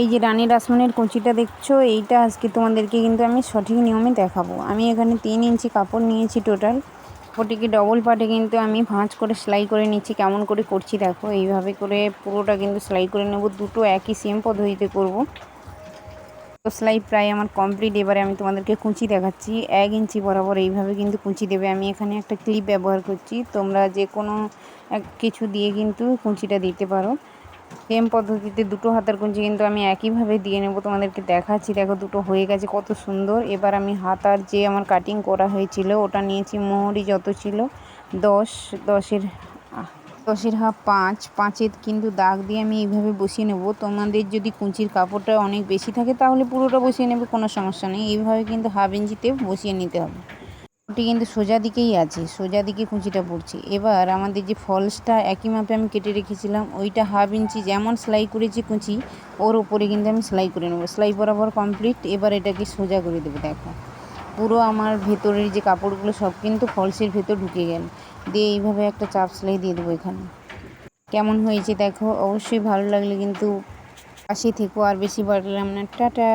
এই যে রানী রাসমনের কুচিটা দেখছ, এইটা আজকে তোমাদেরকে কিন্তু আমি সঠিক নিয়মে দেখাবো। আমি এখানে তিন ইঞ্চি কাপড় নিয়েছি টোটাল কাপড়টিকে ডবল পার্টে কিন্তু আমি ভাঁজ করে সেলাই করে নিচ্ছি। কেমন করে করছি দেখো, এইভাবে করে পুরোটা কিন্তু সেলাই করে নেব। দুটো একই সেম পদ্ধতিতে করব। তো সেলাই প্রায় আমার কমপ্লিট এবারে আমি তোমাদেরকে কুঁচি দেখাচ্ছি। এক ইঞ্চি বরাবর এইভাবে কিন্তু কুঁচি দেবে। আমি এখানে একটা ক্লিপ ব্যবহার করছি। তোমরা যে কোনো এক কিছু দিয়ে কিন্তু কুঁচিটা দিতে পারো। সেম পদ্ধতিতে দুটো হাতার কুঞ্চি কিন্তু আমি একইভাবে দিয়ে নেব, তোমাদেরকে দেখাচ্ছি। দেখো দুটো হয়ে গেছে, কত সুন্দর। এবার আমি হাতার যে আমার কাটিং করা হয়েছিল, ওটা নিয়েছি মোহরি যত ছিল, দশ, দশের দশের হাফ পাঁচ, পাঁচের কিন্তু দাগ দিয়ে আমি এইভাবে বসিয়ে নেব। তোমাদের যদি কুঞ্চির কাপড়টা অনেক বেশি থাকে, তাহলে পুরোটা বসিয়ে নেবে, কোনো সমস্যা নেই। এইভাবে কিন্তু হাফ ইঞ্চিতে বসিয়ে নিতে হবে। ওটি কিন্তু সোজা দিকেই আছে, সোজা দিকে কুঁচিটা পড়ছে। এবার আমাদের যে ফলসটা একই মাপে আমি কেটে রেখেছিলাম, ওইটা হাফ ইঞ্চি যেমন সেলাই করেছি কুঁচি, ওর ওপরে কিন্তু আমি সেলাই করে নেব। সেলাই বরাবর কমপ্লিট এবার এটাকে সোজা করে দেবো, দেখো। পুরো আমার ভেতরের যে কাপড়গুলো সব কিন্তু ফলসের ভেতর ঢুকে গেল। দিয়ে এইভাবে একটা চাপ সেলাই দিয়ে দেবো এখানে। কেমন হয়েছে দেখো? অবশ্যই ভালো লাগলে কিন্তু পাশে থেকো, আর বেশি বাড়লাম না। টাটা!